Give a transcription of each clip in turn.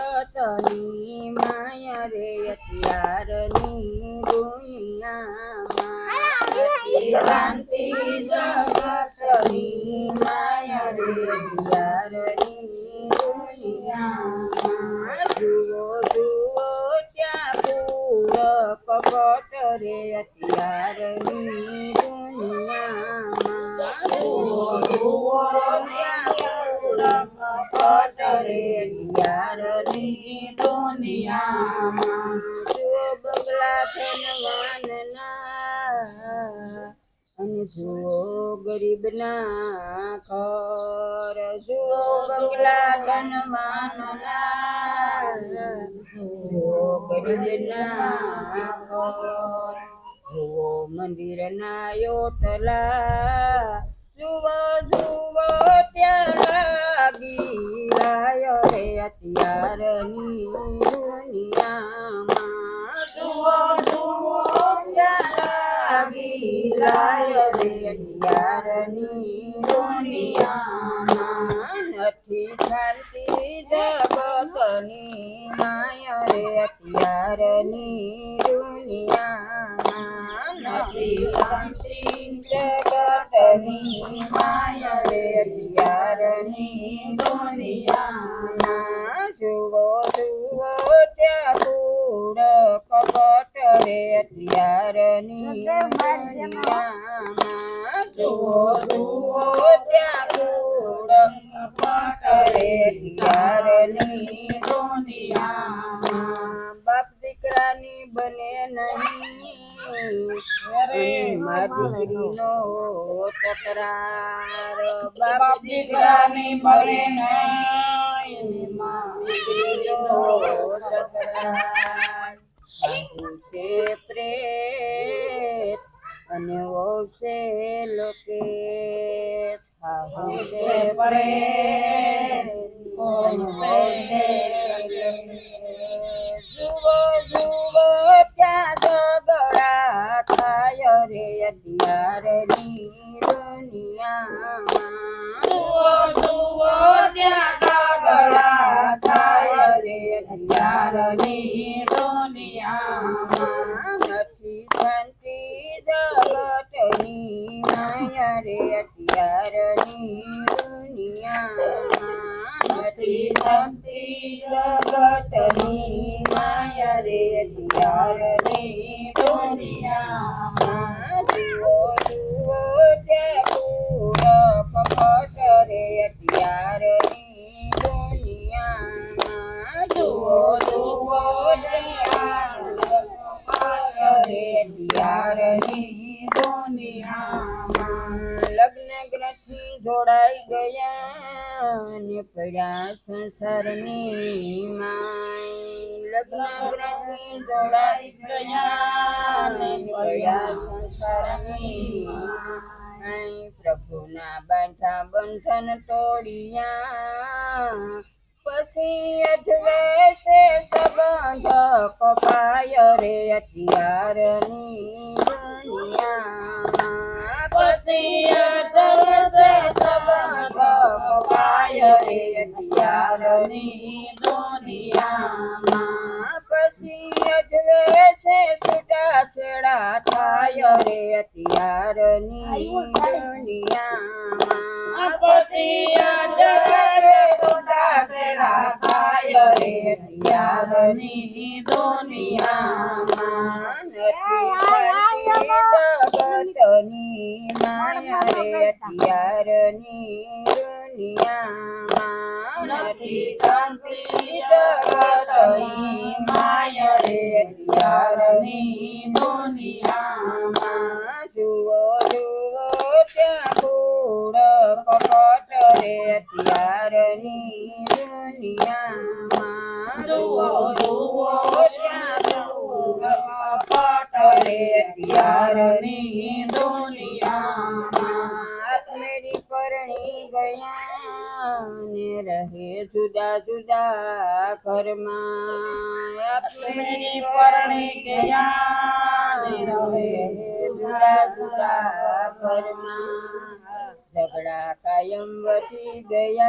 જગતની માયા રે અત્યારની દુનિયામાં શાંતિ જગતની માયા રે અત્યારની દુનિયામાં જુઓ જુઓ ત્યાં પૂર કપટ રે અત્યારની રે અત્યારની દુનિયામાં જુઓ બગલા ધનવાનના અને જુઓ ગરીબના ઘર જુઓ બંગલા ધનવાનના જુઓ ગરીબના ઘર મંદિરના યોટલા જુઓ જુઓ ત્યાં લાગી રે અત્યારની દુનિયામાં. જુઓ જુઓ ત્યાં લાગી રે અત્યારની દુનિયામાં નથી શાંતિ જગતની માયા રે અત્યારની જગતની માયા રે અત્યારની દુનિયામાં જુઓ જુઓ, ત્યાં કૂડ કપટ રે અત્યારની દુનિયામાં. જુઓ જુઓ, ત્યાં કૂડ કપટ રે બાપ દીકરાની બને નહીં. મારી દીકરીનો તકરાર બાપ દીકરાની બને નહીં. મારી દીકરીનો તકરાર છે પ્રેત અને વહુ છે લોકેશ પ્રેત માયા લગ્ન જોડાઈ ગયા ને પડ્યા સંસારની માય. લગ્ન ગ્રહથી જોડાઈ ગયા પડ્યા સંસારની માય. પ્રભુના બાંધા બંધન તોડિયા. પછી અજવેશે સંબંધ કપાય રે અત્યારની રે અત્યારની દુનિયામાં પછી અજવેશે છૂટા છેડા થાય રે. અત્યારની દુનિયામાં જગતની માયા રે અત્યારની દુનિયામાં નથી શાંતિ જગતની માયા રે અત્યારની દુનિયામાં રે અત્યારની દુનિયામાં જુઓ જુઓ ત્યાં કૂડ કપટ રે અત્યારની દુનિયામાં આત્મેરી પરણી ગયા ને રહે જુદા જુદા ઘરમાં આત્મેરી પરણી ગયા ને રહે જુદા જુદા ઘરમાં ઝઘડા કાયમ વધી ગયા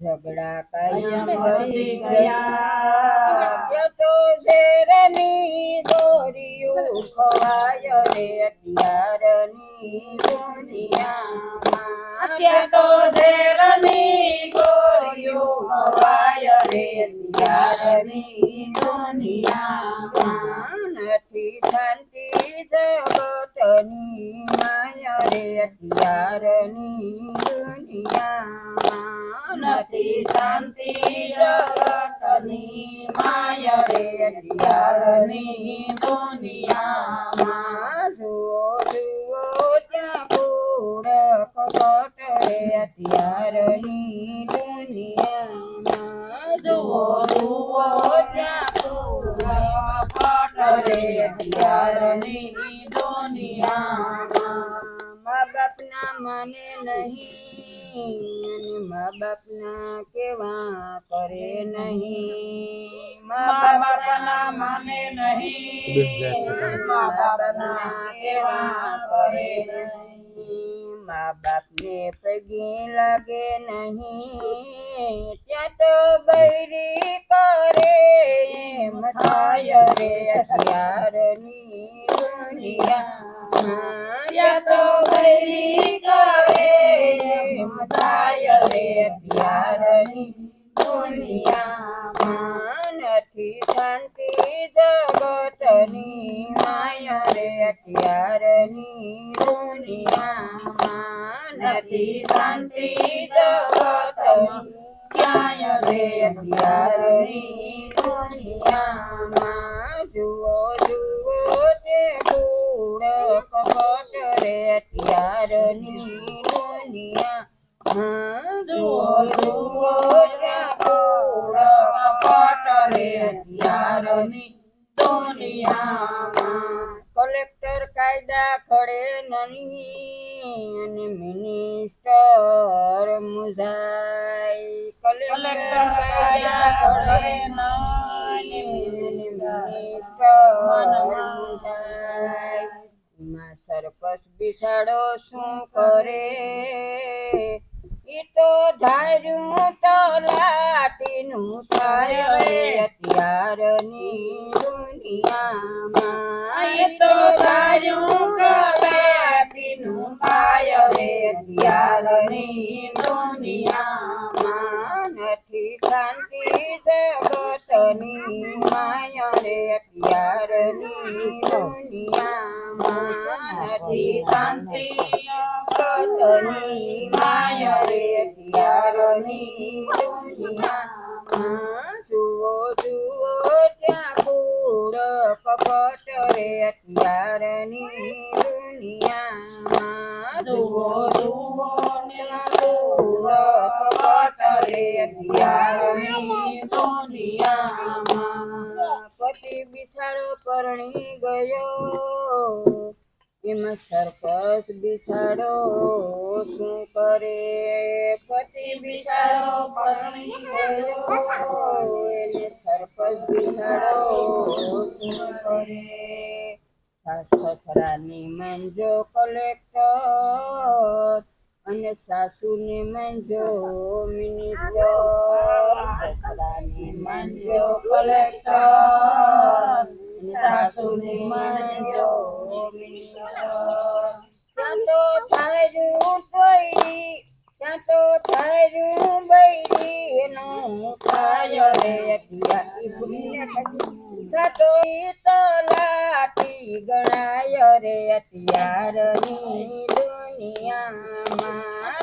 ઝઘડા કાયમ વધી ગયા. તો ઝેરની દોરીઓ ખવાય રે અત્યારની દુનિયામાં અત્યારે તો ઝેરની ગોળીઓ ખવાય રે, અત્યારની દુનિયામાં. નથી શાંતિ જગતની માયા રે, અત્યારની દુનિયામાં નથી શાંતિ જગતની માય રે, અત્યારની દુનિયામાં. જુઓ જુઓ મા બાપના કેવા કરે નહીં. મા બાપના માને નહીં. મા બાપના કેવા કરે નહીં. મા બાપને પગે લાગે નહીં. ત્યાં તો બૈરી કરે મથાય થાય રે અત્યારની દુનિયા ત્યાં તો બૈરી થાય રે અત્યારની દુનિયામાં નથી શાંતિ જગતની માયા રે પ્યારની દુનિયામાં નથી શાંતિ જગતની ક્યાંય રે અત્યારની દુનિયામાં જુઓ જુઓ તે ગુણ કપટ રે અત્યારની દુનિયામાં કલેક્ટર કાયદા કરે નહીં અને મિનિસ્ટર મુઝાઈ કલેક્ટર કાયદા કરે સરપસ બિસાડો શું કરે? તો ધાર્યું તો લાટીનું તારે અત્યારની દુનિયામાં તો ધાર્યું કલાટીનું થાય રે અત્યારની દુનિયામાં. નથી શાંતિ જગતની માયા રે અત્યારની દુનિયામાં નથી શાંતિ જગતની કપટ રે અત્યારની દુનિયામાં જુઓ જુઓ કપટ રે અત્યારની દુનિયામાં. પતિ બિછાડો પરણી ગયો, એમાં સરપસ બિછાડો શું કરે? પતિ બિચારો પરણી ગયો, એને સરપસ બિહારો શું કરે? સાસ સસરાની મંજો કલેક્ટર અને સાસુને મંજો મિનિસ્ટર. સસરાની મંજો કલેક્ટર સાસુને મંજો મિનિસ્ટર ત્યાં તો થાયરું તોયરી ત્યાં તો થાયરું થાય રે ઈ ભૂલીને થકી. ત્યાં તો ઈ તલાટી ગણાય રે અત્યારની દુનિયામાં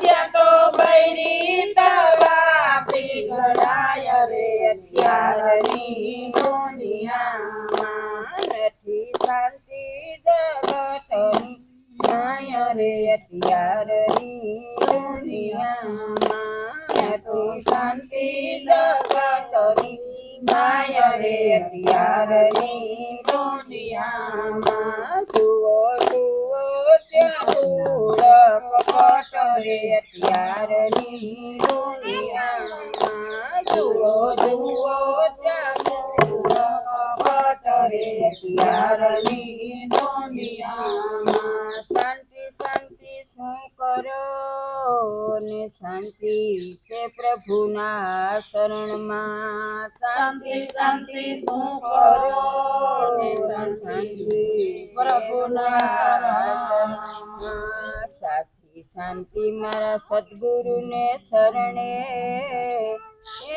ત્યાં તો બૈરી તલાટી ગણાય શાંતિ જગતની માય રે અત્યારની દુનિયામાં જુઓ જુઓ ત્યાં કુળ કપટ રે અત્યારની દુનિયામાં જુઓ જુઓ ત્યાં કુળ કપટ રે અત્યારની દુનિયામાં શાંતિ શાંતિ શું કરો ને શાંતિ છે પ્રભુના શરણમાં. શાંતિ શાંતિ શું કરો ને શાંતિ? પ્રભુના શરણમાં. સાચી શાંતિ મારા સદગુરુને શરણે.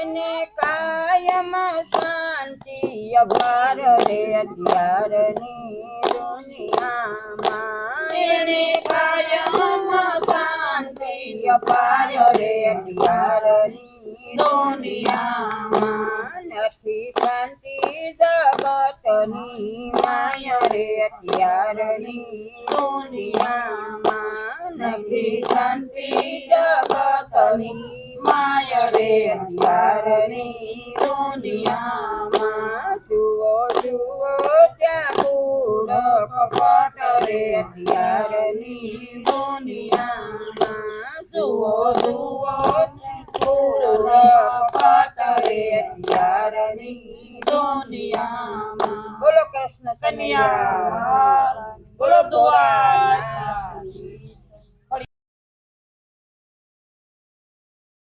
એને કાયમ શાંતિ અભાર રે અત્યારની દુનિયામાં. એને કાયમ અપાય રે અત્યારની દુનિયામાં. નથી શાંતિ જગતની માય રે અત્યારની દુનિયામાં નથી શાંતિ જગતની માય રે અત્યારની દુનિયામાં. જુઓ જુઓ ત્યાં કૂડ કપટ રે અત્યારની દુનિયામાં જુઓ જુઓ કૂડ કપટ રે અત્યારની દુનિયામાં. બોલો કૃષ્ણ કન્યા બોલો દુઆ